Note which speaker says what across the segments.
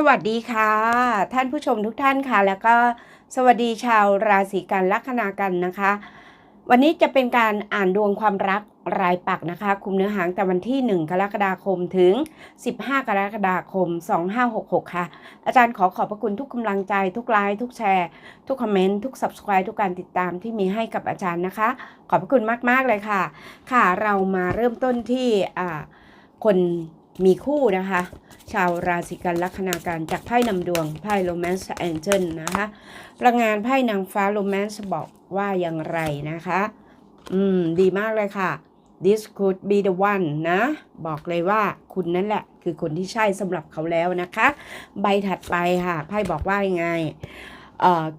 Speaker 1: สวัสดีค่ะ ท่านผู้ชมทุกท่านค่ะ แล้วก็สวัสดีชาวราศีกันลัคนากันนะคะ วันนี้จะเป็นการอ่านดวงความรักรายปักนะคะ คุมเนื้อหางแต่วันที่ 1 กรกฎาคมถึง 15 กรกฎาคม 2566 ค่ะ อาจารย์ขอขอบพระคุณทุกกำลังใจทุกไลค์ทุกแชร์ ทุกคอมเมนต์ทุก subscribe ทุกการติดตามที่มีให้กับอาจารย์นะคะ ขอบพระคุณมาก ๆ เลยค่ะ ค่ะเรามาเริ่มต้นที่อ่าคน มีคู่นะคะ ชาวราศีกันลัคนาการจากไพ่นำดวงไพ่ Romance Angel นะคะพลังงานไพ่นางฟ้า Romance บอกว่าอย่างไรนะคะ อืม ดีมากเลยค่ะ this could be the one นะ บอกเลยว่าคุณนั่นแหละ คือคนที่ใช่สำหรับเขาแล้วนะคะ ใบถัดไปค่ะ ไพ่บอกว่ายังไง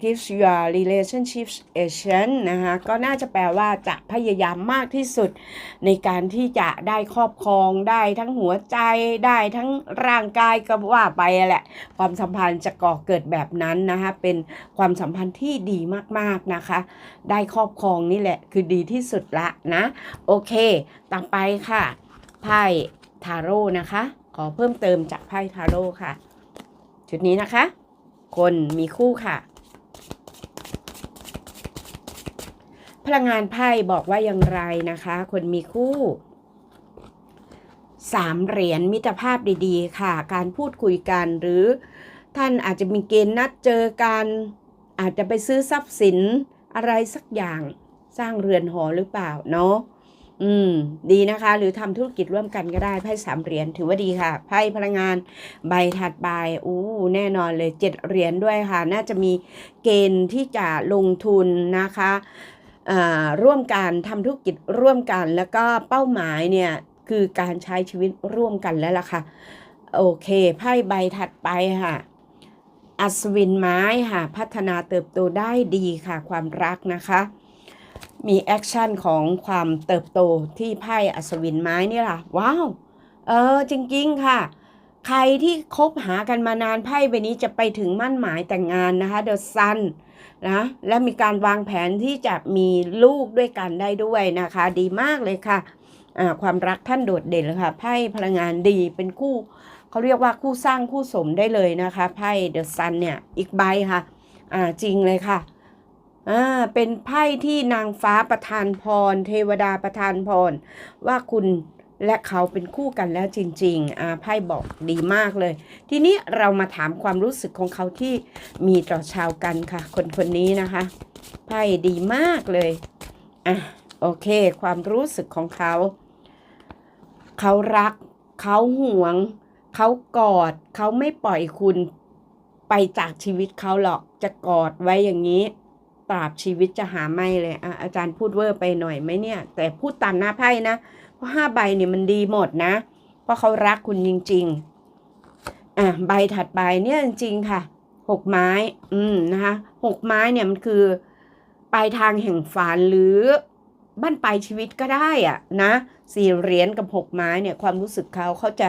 Speaker 1: gives your relationships a chance นะคะก็น่าจะแปลว่าจะพยายามมากที่สุด ในการที่จะได้ครอบครองได้ทั้งหัวใจได้ทั้งร่างกายก็ว่าไปแหละ ความสัมพันธ์จะก่อเกิดแบบนั้นนะคะเป็นความสัมพันธ์ที่ดีมากๆนะคะ ได้ครอบครองนี่แหละคือดีที่สุดละนะ โอเค ต่อไปค่ะ ไพ่ทาโร่นะคะ ขอเพิ่มเติมจากไพ่ทาโร่ค่ะ ชุดนี้นะคะ คนมีคู่ค่ะ พลังงานไพ่บอกว่าอย่างไรนะคะ คนมีคู่สามเหรียญมิตรภาพดีๆ ค่ะ การพูดคุยกันหรือท่านอาจจะมีเกณฑ์นัดเจอกันอาจจะไปซื้อทรัพย์สินอะไรสักอย่างสร้างเรือนหอหรือเปล่าเนาะอืม ดีนะคะ หรือทำธุรกิจร่วมกันก็ได้ไพ่สามเหรียญถือว่าดีค่ะไพ่พลังงานใบถัดไปอู้แน่นอนเลยเจ็ดเหรียญด้วยค่ะ น่าจะมีเกณฑ์ที่จะลงทุนนะคะ ร่วมกันทำธุรกิจร่วมกัน แล้วก็เป้าหมายเนี่ยคือการใช้ชีวิตร่วมกันแล้วล่ะค่ะ โอเคไพ่ใบถัดไปค่ะ อัศวินไม้ค่ะพัฒนาเติบโตได้ดีค่ะความรักนะคะ มีแอคชั่นของความเติบโตที่ไพ่อัศวินไม้นี่ล่ะ ว้าว เออจริงๆค่ะ ใครที่คบหากันมานานไพ่ใบนี้จะไปถึงมั่นหมายแต่งงานนะคะ The Sun นะและมีการวางแผนที่จะมีลูกด้วยกันได้ด้วยนะคะ ดีมากเลยค่ะความรักท่านโดดเด่นเลยค่ะไพ่พลังงานดีเป็นคู่เขาเรียกว่าคู่สร้างคู่สมได้เลยนะคะไพ่เดอะซันเนี่ยอีกใบค่ะอ่าจริงเลยค่ะอ่าเป็นไพ่ที่นางฟ้าประทานพร เทวดาประทานพร ว่าคุณ และเขาเป็นคู่กันแล้วจริงๆอาไพ่บอกดีมากเลย ทีนี้เรามาถามความรู้สึกของเขาที่มีต่อชาวกันค่ะ คนคนนี้นะคะไพ่ดีมากเลยอะโอเค ความรู้สึกของเขา เขารัก เขาห่วง เขากอด เขาไม่ปล่อยคุณไปจากชีวิตเขาหรอกจะกอดไว้อย่างนี้ตราบชีวิตจะหาไม่เลยอะอาจารย์พูดเวอร์ไปหน่อยไหมเนี่ย แต่พูดตามหน้าไพ่นะ ห้าใบเนี่ยมันดีหมดนะ เพราะเขารักคุณจริง ๆ อะใบถัดไปเนี่ยจริงๆค่ะหกไม้ อืมนะคะหกไม้เนี่ยมันคือปลายทางแห่งฝันหรือบ้านปลายชีวิตก็ได้อะนะสี่เหรียญกับหกไม้เนี่ยความรู้สึกเขาเขาจะ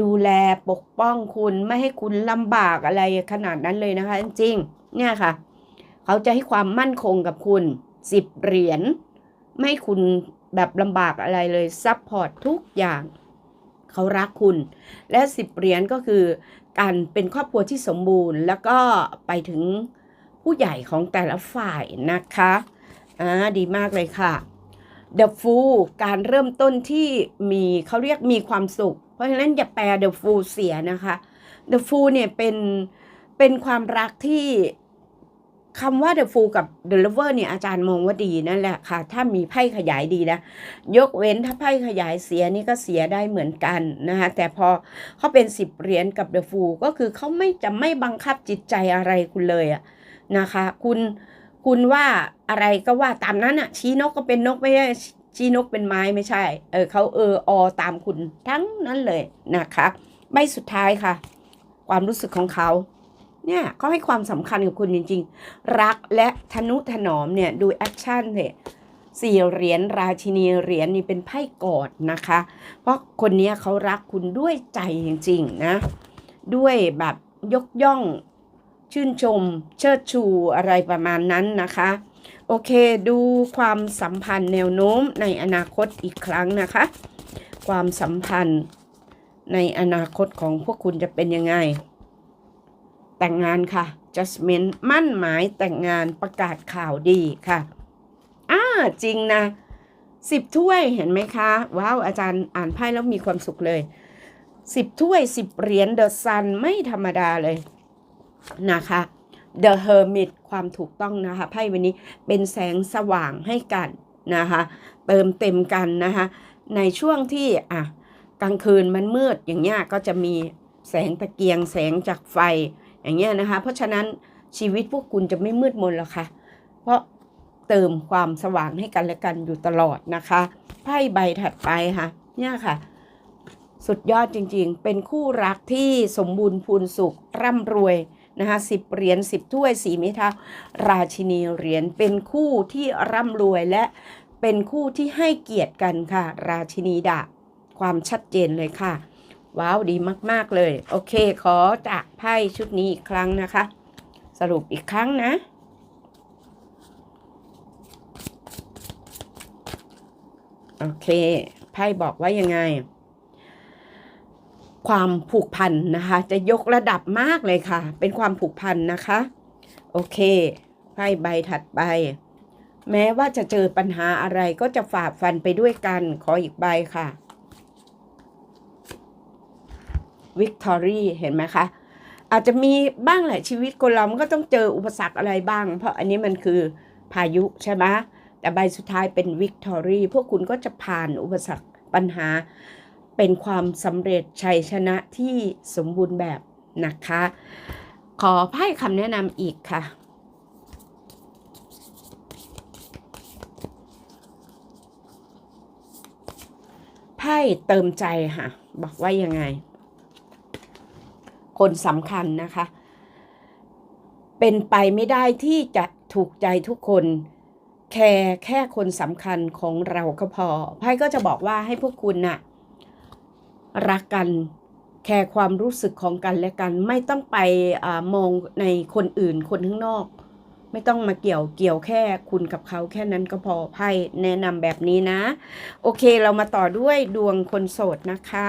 Speaker 1: ดูแลปกป้องคุณไม่ให้คุณลำบากอะไรขนาดนั้นเลยนะคะ จริงๆเนี่ยค่ะ เขาจะให้ความมั่นคงกับคุณสิบเหรียญไม่ให้คุณ แบบลำบากอะไรเลยซัพพอร์ตทุกอย่างเขารักคุณ และสิบเหรียญก็คือการเป็นครอบครัวที่สมบูรณ์ แล้วก็ไปถึงผู้ใหญ่ของแต่ละฝ่ายนะคะอ่าดีมากเลยค่ะ The Fool การเริ่มต้นที่มีเขาเรียกมีความสุข เพราะฉะนั้นอย่าแปล The Fool เสียนะคะ The Fool เนี่ยเป็นเป็นความรักที่ คำว่า The Fool กับ The Lover เนี่ยอาจารย์มองว่าดีนั่นแหละค่ะ ถ้ามีไพ่ขยายดีนะ ยกเว้นถ้าไพ่ขยายเสียนี่ก็เสียได้เหมือนกันนะคะแต่พอเขาเป็นสิบเหรียญกับ The Fool ก็คือเขาไม่จะไม่บังคับจิตใจอะไรคุณเลยอะนะคะ คุณคุณว่าอะไรก็ว่าตามนั้นอะชี้นกก็เป็นนกไม่ใช่ชี้นกเป็นไม้ไม่ใช่ เออเขาเอออตามคุณทั้งนั้นเลยนะคะใบสุดท้ายค่ะ ความรู้สึกของเขา เนี่ยเขาให้ความสำคัญกับคุณจริง ๆ รักและทนุถนอมเนี่ยดูแอคชั่นเนี่ยสี่เหรียญราชินีเหรียญนี่เป็นไพ่กอดนะคะ เพราะคนนี้เขารักคุณด้วยใจจริง ๆ นะ ด้วยแบบยกย่องชื่นชม เชิดชูอะไรประมาณนั้นนะคะ โอเคดูความสัมพันธ์แนวโน้มในอนาคตอีกครั้งนะคะ ความสัมพันธ์ในอนาคตของพวกคุณจะเป็นยังไง แต่งงานค่ะ Jasmine มั่นหมายแต่งงานประกาศข่าวดีค่ะอ่าจริงนะสิบถ้วยเห็นไหมคะว้าวอาจารย์อ่านไพ่แล้วมีความสุขเลยสิบถ้วยสิบเหรียญ The Sun ไม่ธรรมดาเลยนะคะ The Hermit ความถูกต้องนะคะไพ่วันนี้เป็นแสงสว่างให้กันนะคะเติมเต็มกันนะคะในช่วงที่อะกลางคืนมันมืดอย่างเงี้ยก็จะมีแสงตะเกียงแสงจากไฟ อย่างเงี้ยนะคะ เพราะฉะนั้นชีวิตพวกคุณจะไม่มืดมนหรอกค่ะ เพราะเติมความสว่างให้กันและกันอยู่ตลอดนะคะไพ่ใบถัดไปค่ะ เนี่ยค่ะ สุดยอดจริงๆ เป็นคู่รักที่สมบูรณ์พูนสุขร่ำรวยนะคะสิบเหรียญสิบถ้วยสีเมทัลราชินีเหรียญเป็นคู่ที่ร่ำรวยและเป็นคู่ที่ให้เกียรติกันค่ะ ราชินีดาบความชัดเจนเลยค่ะ ว้าวดีมากๆเลย โอเค ขอจากไพ่ชุดนี้อีกครั้งนะคะ สรุปอีกครั้งนะโอเคไพ่บอกว่ายังไง ความผูกพันนะคะ จะยกระดับมากเลยค่ะ เป็นความผูกพันนะคะ โอเคไพ่ใบถัดไป แม้ว่าจะเจอปัญหาอะไรก็จะฝ่าฟันไปด้วยกันขออีกใบค่ะ วิกตอรี่เห็นไหมคะ อาจจะมีบ้างแหละชีวิตคนเรามันก็ต้องเจออุปสรรคอะไรบ้าง เพราะอันนี้มันคือพายุใช่ไหมแต่ใบสุดท้ายเป็นวิกตอรี่พวกคุณก็จะผ่านอุปสรรคปัญหา เป็นความสำเร็จชัยชนะที่สมบูรณ์แบบนะคะ ขอไพ่คำแนะนำอีกค่ะไพ่เติมใจค่ะ บอกว่ายังไง คนสำคัญนะคะ เป็นไปไม่ได้ที่จะถูกใจทุกคนแค่แค่คนสำคัญของเราก็พอไพ่ก็จะบอกว่าให้พวกคุณน่ะรักกันแคร์ความรู้สึกของกันและกัน ไม่ต้องไปอมองในคนอื่นคนข้างนอก ไม่ต้องมาเกี่ยวเกี่ยวแค่คุณกับเขาแค่นั้นก็พอไพ่แนะนำแบบนี้นะ โอเคเรามาต่อด้วยดวงคนโสดนะคะ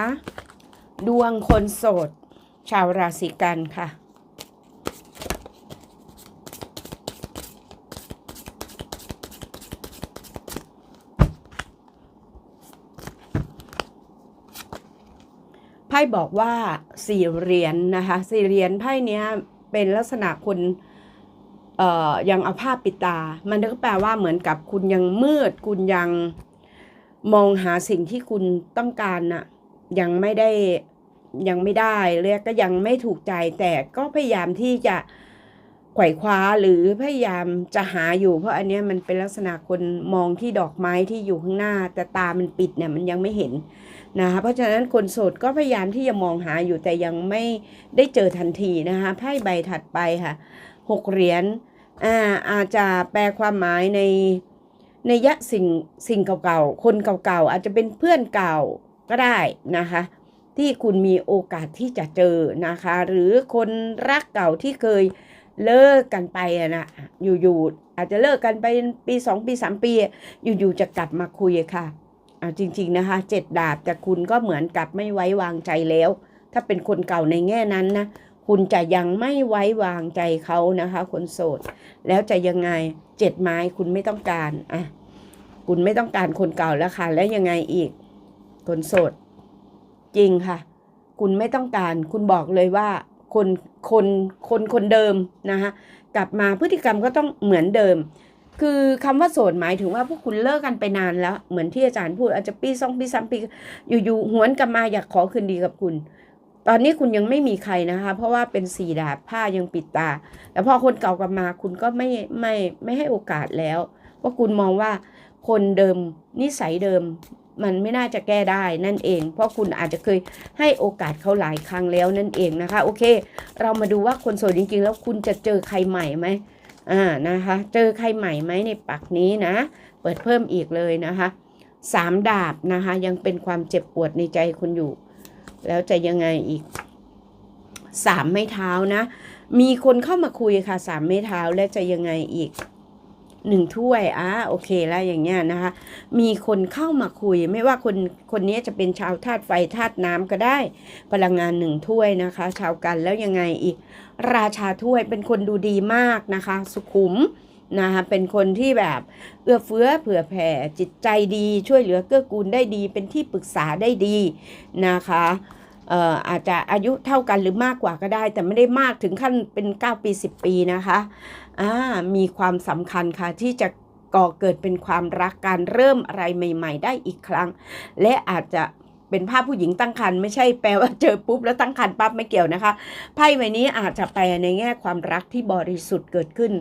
Speaker 1: ดวงคนโสด ชาวราศีกันค่ะ ไพ่บอกว่าสี่เหรียญนนะคะสี่เหรียญไพ่เนี้ยเป็นลักษณะคนเอ่อยังเอาผ้าปิดตา มันก็แปลว่าเหมือนกับคุณยังมืด คุณยังมองหาสิ่งที่คุณต้องการน่ะยังไม่ได้ ยังไม่ได้เรียกก็ยังไม่ถูกใจแต่ก็พยายามที่จะไขว่คว้าหรือพยายามจะหาอยู่ เพราะอันนี้มันเป็นลักษณะคนมองที่ดอกไม้ที่อยู่ข้างหน้า แต่ตามันปิดเนี่ยมันยังไม่เห็นนะคะเพราะฉะนั้นคนโสดก็พยายามที่จะมองหาอยู่แต่ยังไม่ได้เจอทันทีนะคะไพ่ใบถัดไปค่ะหกเหรียญอ่าอาจจะแปลความหมายในในยะสิ่งสิ่งเก่าๆคนเก่าๆอาจจะเป็นเพื่อนเก่าก็ได้นะคะ ที่คุณมีโอกาสที่จะเจอนะคะ หรือคนรักเก่าที่เคยเลิกกันไปนะอยู่ๆอาจจะเลิกกันไปปีสองปีสามปี อยู่ๆจะกลับมาคุยค่ะอาจริง ๆนะคะเจ็ดดาบแต่คุณก็เหมือนกับไม่ไว้วางใจแล้ว ถ้าเป็นคนเก่าในแง่นั้นนะคุณจะยังไม่ไว้วางใจเขานะคะ คนโสด แล้วจะยังไงเจ็ดไม้คุณไม่ต้องการอะคุณไม่ต้องการคนเก่าแล้วค่ะ แล้วยังไงอีก คนโสด จริงค่ะ คุณไม่ต้องการคุณบอกเลยว่าคนคนคนคนเดิมนะคะกลับมาพฤติกรรมก็ต้องเหมือนเดิม คือคำว่าโสดหมายถึงว่าพวกคุณเลิกกันไปนานแล้ว เหมือนที่อาจารย์พูดอาจจะปีสองปีสามปี อยู่ๆหวนกลับมาอยากขอคืนดีกับคุณ ตอนนี้คุณยังไม่มีใครนะคะ เพราะว่าเป็นสีดาบผ้ายังปิดตา แต่พอคนเก่ากลับมาคุณก็ไม่ไม่ไม่ให้โอกาสแล้วเพราคุณมองว่าคนเดิมนิสัยเดิม มันไม่น่าจะแก้ได้นั่นเอง เพราะคุณอาจจะเคยให้โอกาสเขาหลายครั้งแล้วนั่นเองนะคะ โอเค เรามาดูว่าคนโสดจริงๆ แล้วคุณจะเจอใครใหม่ไหมอ่านะคะ เจอใครใหม่ไหมในปักนี้นะ เปิดเพิ่มอีกเลยนะคะสามดาบนะคะ ยังเป็นความเจ็บปวดในใจคุณอยู่ แล้วจะยังไงอีกสามไม้เท้านะ มีคนเข้ามาคุยค่ะสามไม้เท้าแล้วจะยังไงอีก หนึ่งถ้วยอะโอเคแล้วอย่างเงี้ยนะคะ มีคนเข้ามาคุย ไม่ว่าคนคนนี้จะเป็นชาวธาตุไฟธาตุน้ำก็ได้ พลังงานหนึ่งถ้วยนะคะ ชาวกันแล้วยังไงอีก ราชาถ้วยเป็นคนดูดีมากนะคะ สุขุมนะคะเป็นคนที่แบบเอื้อเฟื้อเผื่อแผ่จิตใจดีช่วยเหลือเกื้อกูลได้ดี เป็นที่ปรึกษาได้ดีนะคะเอ่ออาจจะอายุเท่ากันหรือมากกว่าก็ได้ แต่ไม่ได้มากถึงขั้นเป็น 9 ปี 10 ปีนะคะ มีความสำคัญค่ะที่จะก่อเกิดเป็นความรักการเริ่มอะไรใหม่ ๆ ได้อีกครั้ง และอาจจะเป็นภาพผู้หญิงตั้งครรภ์ไม่ใช่แปลว่าเจอปุ๊บแล้วตั้งครรภ์ปั๊บไม่เกี่ยวนะคะไพ่ใบนี้อาจจะแปลในแง่ความรักที่บริสุทธิ์เกิดขึ้น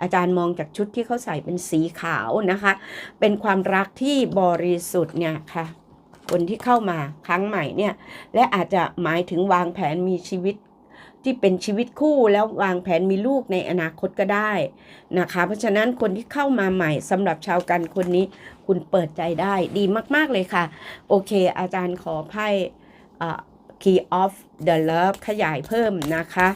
Speaker 1: อาจารย์มองจากชุดที่เขาใส่เป็นสีขาวนะคะ เป็นความรักที่บริสุทธิ์เนี่ยค่ะคนที่เข้ามาครั้งใหม่เนี่ยและอาจจะหมายถึงวางแผนมีชีวิต ที่เป็นชีวิตคู่แล้ววางแผนมีลูกในอนาคตก็ได้นะคะ เพราะฉะนั้นคนที่เข้ามาใหม่สำหรับชาวกันคนนี้ คุณเปิดใจได้ดีมาก ๆ เลยค่ะ โอเค อาจารย์ขอไพ่อ่า Key of the Love ขยายเพิ่มนะคะ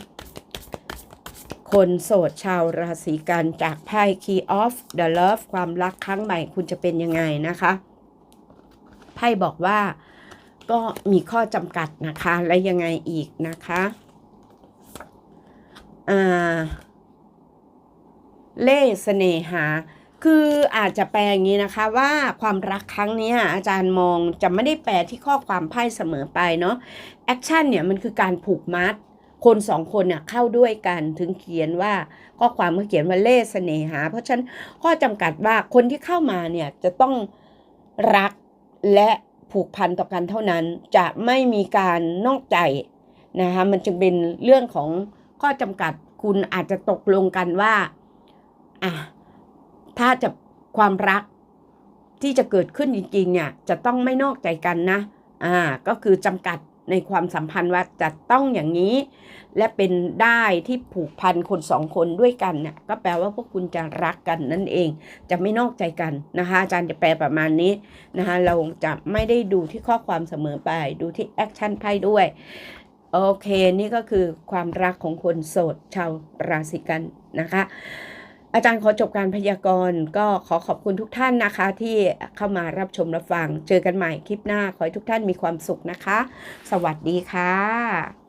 Speaker 1: คนโสดชาวราศีกันจากไพ่ Key of the Love ความรักครั้งใหม่คุณจะเป็นยังไงนะคะไพ่บอกว่าก็มีข้อจำกัดนะคะ และยังไงอีกนะคะ เล่เสน่หา คืออาจจะแปลอย่างนี้นะคะว่าความรักครั้งนี้อาจารย์มองจะไม่ได้แปลที่ข้อความไพ่เสมอไปเนาะแอคชั่นเนี่ยมันคือการผูกมัด คนสองคนเนี่ยเข้าด้วยกันถึงเขียนว่าข้อความเมื่อเขียนว่าเล่เสน่หา เพราะฉะนั้นข้อจำกัดว่าคนที่เข้ามาเนี่ยจะต้องรักและผูกพันต่อกันเท่านั้นจะไม่มีการนอกใจนะคะมันจึงเป็นเรื่องของ ข้อจำกัดคุณอาจจะตกลงกันว่าอะถ้าจะความรักที่จะเกิดขึ้นจริงๆเนี่ยจะต้องไม่นอกใจกันนะอ่าก็คือจำกัดในความสัมพันธ์ว่าจะต้องอย่างนี้ และเป็นได้ที่ผูกพันคนสองคนด้วยกันเนี่ยก็แปลว่าพวกคุณจะรักกันนั่นเอง จะไม่นอกใจกันนะคะอาจารย์จะแปลประมาณนี้นะคะเราจะไม่ได้ดูที่ข้อความเสมอไปดูที่แอคชั่นไพ่ด้วย โอเค นี่ก็คือความรักของคนโสดชาวราศีกันนะคะ อาจารย์ขอจบการพยากรณ์ก็ขอขอบคุณทุกท่านนะคะ ที่เข้ามารับชมรับฟัง เจอกันใหม่คลิปหน้า ขอให้ทุกท่านมีความสุขนะคะ สวัสดีค่ะ